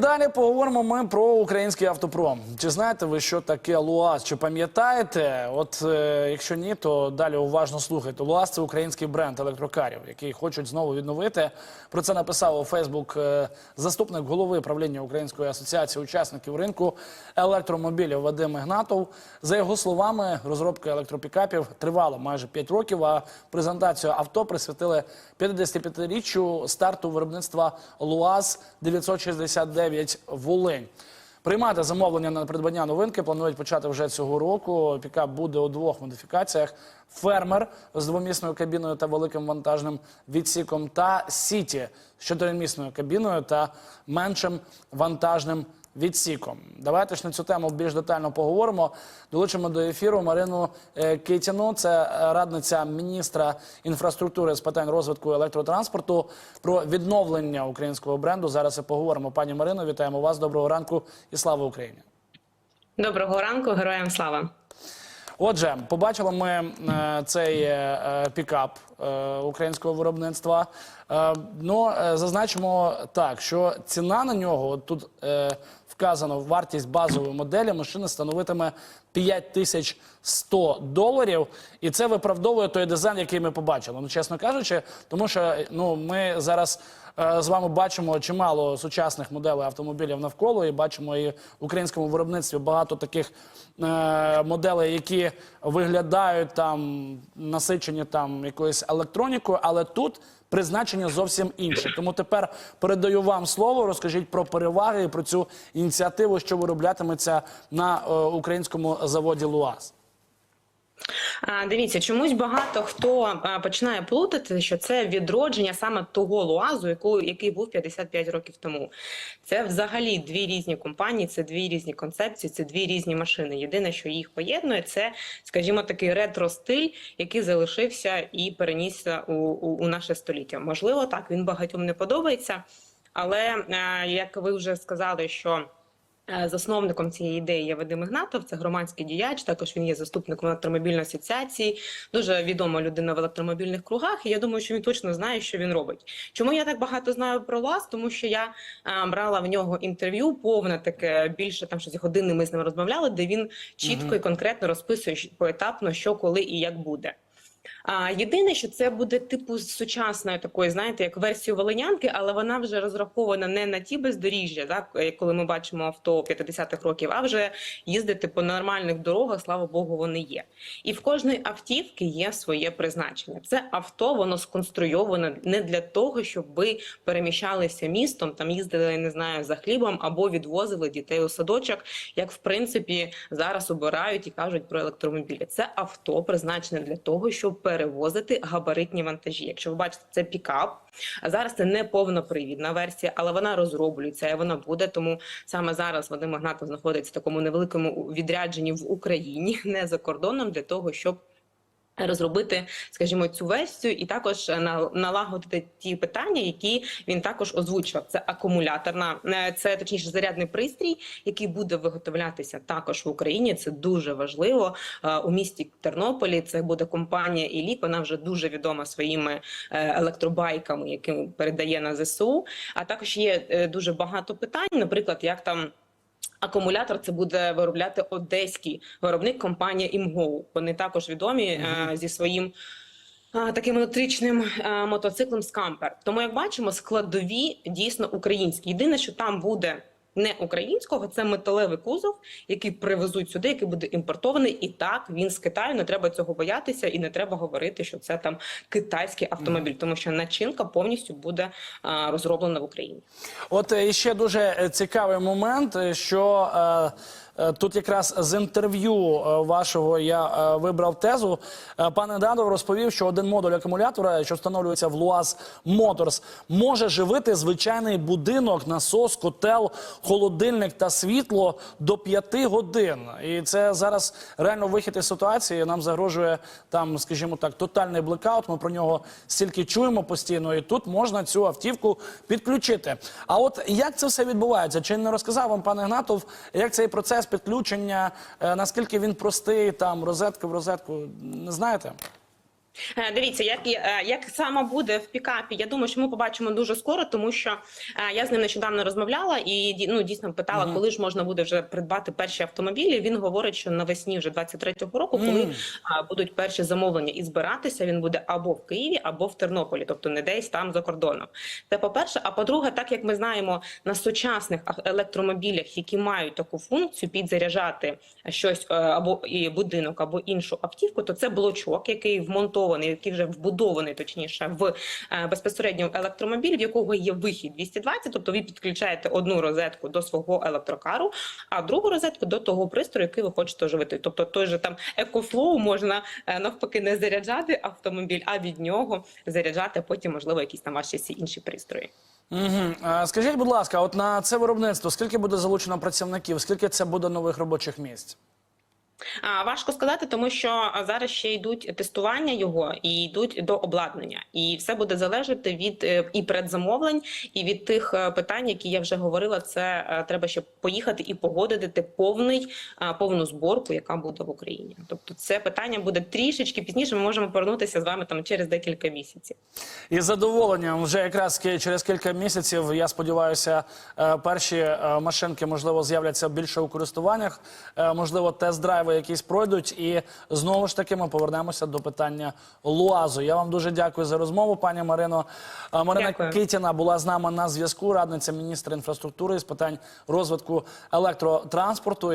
далі поговоримо ми про український автопром. Чи знаєте ви, що таке ЛУАЗ? Чи пам'ятаєте? От е, якщо ні, то далі уважно слухайте. ЛУАЗ це український бренд електрокарів, який хочуть знову відновити. Про це написав у Фейсбук е, заступник голови правління Української асоціації учасників ринку електромобілів Вадим Ігнатов. За його словами, розробка електропікапів тривала майже 5 років. А презентацію авто присвятили 55-річчю старту виробництва ЛУАЗ 969 Волинь. Приймати замовлення на придбання новинки планують почати вже цього року. Пікап буде у двох модифікаціях: фермер з двомісною кабіною та великим вантажним відсіком, та сіті з чотиримісною кабіною та меншим вантажним відсіком. Давайте ж на цю тему більш детально поговоримо. Долучимо до ефіру Марину е, Китіну, це радниця міністра інфраструктури з питань розвитку електротранспорту про відновлення українського бренду. Зараз і поговоримо. Пані Марино, вітаємо вас. Доброго ранку і слава Україні. Доброго ранку, героям слава. Отже, побачили ми е, цей е, пікап е, українського виробництва. Ну, зазначимо так, що ціна на нього тут вказано вартість базової моделі машини становитиме 5100 доларів, і це виправдовує той дизайн, який ми побачили. Ну, чесно кажучи, тому що ну ми зараз. Е, З вами бачимо чимало сучасних моделей автомобілів навколо, і бачимо і в українському виробництві багато таких е, моделей, які виглядають там насичені там якоюсь електронікою, але тут призначення зовсім інше. Тому тепер передаю вам слово. Розкажіть про переваги і про цю ініціативу, що вироблятиметься на е, українському заводі ЛУАЗ. Дивіться, чомусь багато хто починає плутати, що це відродження саме того луазу, який був 55 років тому. Це взагалі дві різні компанії, це дві різні концепції, це дві різні машини. Єдине, що їх поєднує, це, скажімо, такий ретро-стиль, який залишився і перенісся у, у, у наше століття. Можливо, так він багатьом не подобається, але як ви вже сказали, що. Е, Засновником цієї ідеї є Вадим Ігнатов, це громадський діяч. Також він є заступником електромобільної асоціації, дуже відома людина в електромобільних кругах. І я думаю, що він точно знає, що він робить. Чому я так багато знаю про вас? Тому що я е, брала в нього інтерв'ю, повне таке більше там щось години. Ми з ним розмовляли, де він чітко Мгм. і конкретно розписує поетапно, що коли і як буде. А єдине, що це буде типу сучасної такої, знаєте, як версію волинянки, але вона вже розрахована не на ті бездоріжжя, так е, коли ми бачимо авто 50-х років, а вже їздити по нормальних дорогах, слава Богу, вони є. І в кожної автівки є своє призначення. Це авто, воно сконструйоване не для того, щоб ви переміщалися містом, там їздили, не знаю, за хлібом або відвозили дітей у садочок, як в принципі зараз обирають і кажуть про електромобілі. Це авто призначене для того, щоб перевозити габаритні вантажі. Якщо ви бачите, це пікап. Зараз це не повнопривідна версія, але вона розроблюється і вона буде. Тому саме зараз Вадим Магнатов знаходиться в такому невеликому відрядженні в Україні, не за кордоном, для того, щоб розробити, скажімо, цю версію, і також на- налагодити ті питання, які він також озвучував. Це акумуляторна, е, це точніше зарядний пристрій, який буде виготовлятися також в Україні. Це дуже важливо Е, у місті Тернополі. Це буде компанія «Ілік», Вона вже дуже відома своїми е, електробайками, які передає на ЗСУ. А також є е, дуже багато питань, наприклад, як там. Акумулятор це буде виробляти одеський виробник компанія ІМГОУ. Вони також відомі е, зі своїм е, таким електричним е, мотоциклом Скампер. Тому, як бачимо, складові дійсно українські. Єдине, що там буде не українського, це металевий кузов, який привезуть сюди, який буде імпортований. І так він з Китаю. Не треба цього боятися, і не треба говорити, що це там китайський автомобіль, тому що начинка повністю буде а, розроблена в Україні. От е, ще дуже е, цікавий момент, е, що тут якраз з інтерв'ю е, вашого я е, вибрав тезу. Е, Пан Недадов розповів, що один модуль акумулятора, що встановлюється в Луаз Моторс, може живити звичайний будинок, насос, котел, холодильник та світло до 5 годин. І це зараз реально вихід із ситуації. Нам загрожує там, скажімо так, тотальний блекаут. Ми про нього стільки чуємо постійно, і тут можна цю автівку підключити. А от як це все відбувається? Чи не розказав вам пан Ігнатов, як цей процес підключення, е, наскільки він простий, там розетка в розетку? Не знаєте? Е, Дивіться, як, е, як саме буде в пікапі, я думаю, що ми побачимо дуже скоро, тому що е, я з ним нещодавно розмовляла і ну, дійсно питала, Мгм. коли ж можна буде вже придбати перші автомобілі. Він говорить, що навесні вже 23-го року, коли а, будуть перші замовлення і збиратися, він буде або в Києві, або в Тернополі, тобто не десь там за кордоном. Це по-перше. А по-друге, так як ми знаємо на сучасних електромобілях, які мають таку функцію підзаряджати щось або і будинок, або іншу автівку, то це блочок, який вмонтований, який вже вбудований, точніше, в е, безпосередньо електромобіль, в якого є вихід 220, тобто ви підключаєте одну розетку до свого електрокару, а другу розетку до того пристрою, який ви хочете оживити. Тобто той же там екофлоу можна е, навпаки не заряджати автомобіль, а від нього заряджати потім, можливо, якісь там ваші всі інші пристрої. Угу. Скажіть, будь ласка, от на це виробництво скільки буде залучено працівників, скільки це буде нових робочих місць? Важко сказати, тому що зараз ще йдуть тестування його і йдуть до обладнання, і все буде залежати від е, і предзамовлень, і від тих е, питань, які я вже говорила. Це е, треба ще поїхати і погодити повний повну зборку, яка буде в Україні. Тобто, це питання буде трішечки пізніше. Ми можемо повернутися з вами там через декілька місяців. І з задоволенням вже якраз через кілька місяців, я сподіваюся, перші машинки можливо з'являться більше у користуваннях, можливо, якісь пройдуть. І знову ж таки ми повернемося до питання Луазу. Я вам дуже дякую за розмову, пані Марино. Марина Дякую. Китіна була з нами на зв'язку, радниця міністра інфраструктури з питань розвитку електротранспорту.